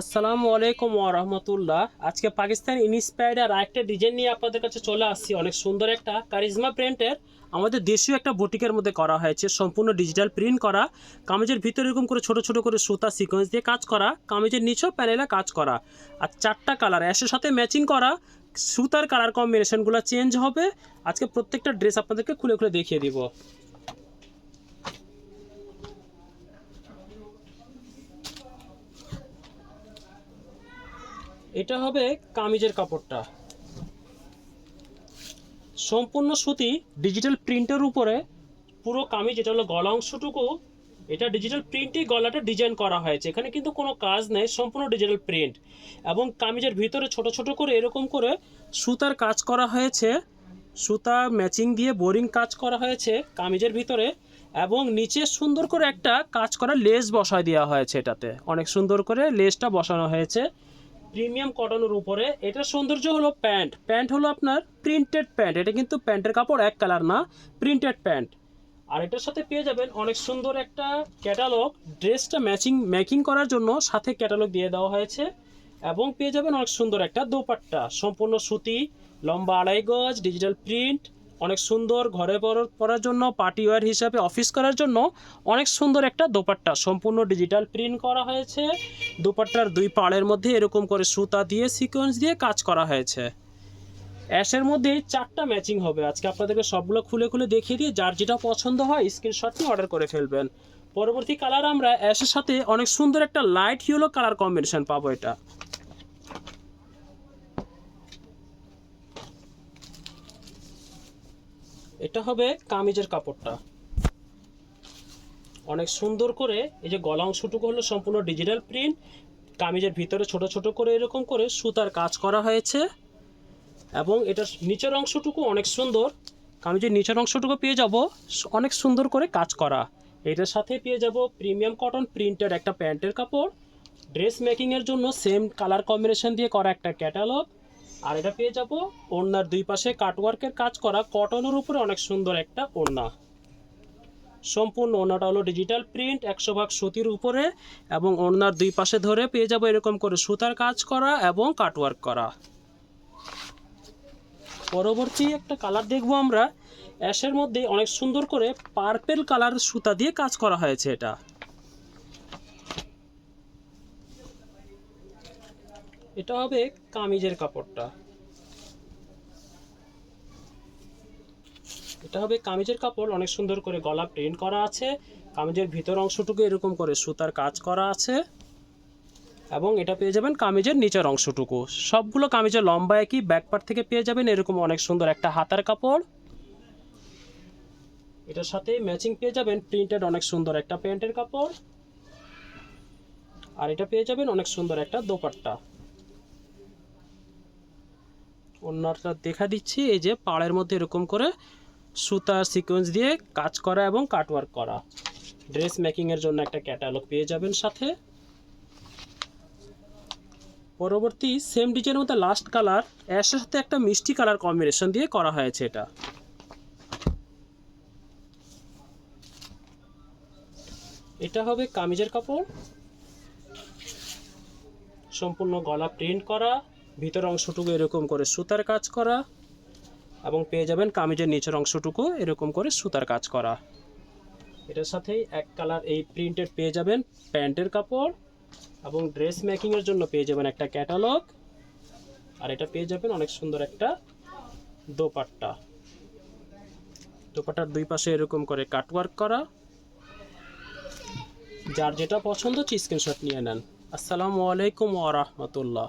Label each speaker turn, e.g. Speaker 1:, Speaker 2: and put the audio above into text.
Speaker 1: আসসালামু আলাইকুম রহমতুল্লাহ। আজকে পাকিস্তান ইনস্পায়ার্ড আর একটা ডিজাইন নিয়ে আপনাদের কাছে চলে আসছি। অনেক সুন্দর একটা কারিজমা প্রিন্টের আমাদের দেশীয় একটা বুটিকের মধ্যে করা হয়েছে। সম্পূর্ণ ডিজিটাল প্রিন্ট করা। কামিজের ভিতরে এরকম করে ছোট ছোট করে সুতা সিকোয়েন্স দিয়ে কাজ করা। কামিজের নিচেও প্যানেলে কাজ করা। আর চারটা কালার অ্যাশের সাথে ম্যাচিং করা। সুতার কালার কম্বিনেশনগুলো চেঞ্জ হবে। আজকে প্রত্যেকটা ড্রেস আপনাদেরকে খুলে খুলে দেখিয়ে দিব। এটা হবে কামিজের কাপড়টা। সম্পূর্ণ সুতি ডিজিটাল প্রিন্টের উপরে পুরো কামিজ, এটা হলো গলা অংশটুকু এটা ডিজিটাল প্রিন্টেই গলাটা ডিজাইন করা হয়েছে। এখানে কিন্তু কোনো কাজ নেই, সম্পূর্ণ ডিজিটাল প্রিন্ট। এবং কামিজের ভিতরে ছোট ছোট করে এরকম করে সুতার কাজ করা হয়েছে। সুতা ম্যাচিং দিয়ে বোরিং কাজ করা হয়েছে কামিজের ভিতরে। এবং নিচে সুন্দর করে একটা কাজ করা লেস বসায় দেওয়া হয়েছে এটাতে। অনেক সুন্দর করে লেসটা বসানো হয়েছে। প্রিমিয়াম কটনের উপরে এটা সৌন্দর্য হলো প্যান্ট। প্যান্ট হলো আপনার প্রিন্টেড প্যান্ট এটা কিন্তু প্যান্টের কাপড় এক কালার না প্রিন্টেড প্যান্ট আর এটার সাথে পেয়ে যাবেন অনেক সুন্দর একটা ক্যাটালগ ড্রেসটা ম্যাচিং ম্যাকিং করার জন্য সাথে ক্যাটালগ দিয়ে দেওয়া হয়েছে। এবং পেয়ে যাবেন অনেক সুন্দর একটা দোপাট্টা, সম্পূর্ণ সুতি, লম্বা আড়াই গজ ডিজিটাল প্রিন্ট অনেক সুন্দর ঘরে পর- পরার জন্য পার্টি ওয়্যার হিসাবে অফিস করার জন্য অনেক সুন্দর একটা দোপাট্টা। সম্পূর্ণ ডিজিটাল প্রিন্ট করা হয়েছে। দোপাট্টার দুই পাড়ের মধ্যে এরকম করে সুতা দিয়ে সিকোয়েন্স দিয়ে কাজ করা হয়েছে। অ্যাশের মধ্যে চারটা ম্যাচিং হবে। আজকে আপনাদেরকে সবগুলো খুলে খুলে দেখিয়ে দিয়ে যার যেটা পছন্দ হয় স্ক্রিনশট নিয়ে অর্ডার করে ফেলবেন। পরবর্তী কালার আমরা অ্যাশের সাথে অনেক সুন্দর একটা লাইট ইয়েলো কালার কম্বিনেশন পাবো এটা। এটা হবে কামিজের কাপড়টা। অনেক সুন্দর করে এই যে গলা অংশটুকু হলো সম্পূর্ণ ডিজিটাল প্রিন্ট কামিজের ভিতরে ছোট ছোট করে এরকম করে সুতার কাজ করা হয়েছে এবং এটার নিচের অংশটুকু অনেক সুন্দর। কামিজের নিচের অংশটুকু পেয়ে যাব, অনেক সুন্দর করে কাজ করা। এটার সাথে পেয়ে যাব প্রিমিয়াম কটন প্রিন্টের একটা প্যান্টের কাপড়। ড্রেস মেকিংয়ের জন্য সেম কালার কম্বিনেশন দিয়ে করা একটা ক্যাটালগ আর এটা পেয়ে যাব ওড়নার দুই পাশে কাটওয়ার্কের কাজ করা কটনের উপরে অনেক সুন্দর একটা ওড়না। সম্পূর্ণ ওড়নাটা হলো ডিজিটাল প্রিন্ট একশো ভাগ সুতির উপরে এবং ওড়নার দুই পাশে ধরে পেয়ে যাব এরকম করে সুতার কাজ করা এবং কাটওয়ার্ক করা। পরবর্তী একটা কালার দেখব আমরা, অ্যাশের মধ্যে অনেক সুন্দর করে পার্পেল কালার সুতা দিয়ে কাজ করা হয়েছে এটা। এটা হবে কামিজের কাপড়টা। এটা হবে কামিজের কাপড়, অনেক সুন্দর করে গলা প্রিন্ট করা আছে। কামিজের ভিতর অংশটুকু এরকম করে সুতার কাজ করা আছে। এবং এটা পেয়ে যাবেন কামিজের নিচের অংশটুকু। সবগুলো কামিজের লম্বা একই ব্যাকপার্ট থেকে পেয়ে যাবেন এরকম অনেক সুন্দর একটা হাতার কাপড়। এটার সাথে ম্যাচিং পেয়ে যাবেন প্রিন্টেড অনেক সুন্দর একটা প্যান্টের কাপড়। আর এটা পেয়ে যাবেন অনেক সুন্দর একটা দোপাট্টা। অন্যটা দেখা দিচ্ছি, এই যে পাড়ের মধ্যে এরকম করে সুতা সিকোয়েন্স দিয়ে কাজ করা এবং কাটওয়ার্ক করা। ড্রেস মেকিংয়ের জন্য একটা ক্যাটালগ পেয়ে যাবেন সাথে। পরবর্তী সেম ডিজাইনের মধ্যে লাস্ট কালার অ্যাশের সাথে একটা মিষ্টি কালার কম্বিনেশন দিয়ে করা হয়েছে এটা। এটা হবে কামিজের কাপড়। সম্পূর্ণ গলা প্রিন্ট করা। ভিতর অংশটুকু এরকম করে সুতার কাজ করা এবং পেয়ে যাবেন কামিজের নিচের অংশটুকু এরকম করে সুতার কাজ করা। এটার সাথেই এক কালার এই প্রিন্টেড পেয়ে যাবেন প্যান্টের কাপড় এবং ড্রেস মেকিংয়ের জন্য পেয়ে যাবেন একটা ক্যাটালগ। আর এটা পেয়ে যাবেন অনেক সুন্দর একটা দোপাট্টা। দোপাট্টার দুই পাশে এরকম করে কাটওয়ার্ক করা। যার যেটা পছন্দ স্ক্রিনশট নিয়ে নেন। আসসালামু আলাইকুম ওয়া রাহমাতুল্লাহ।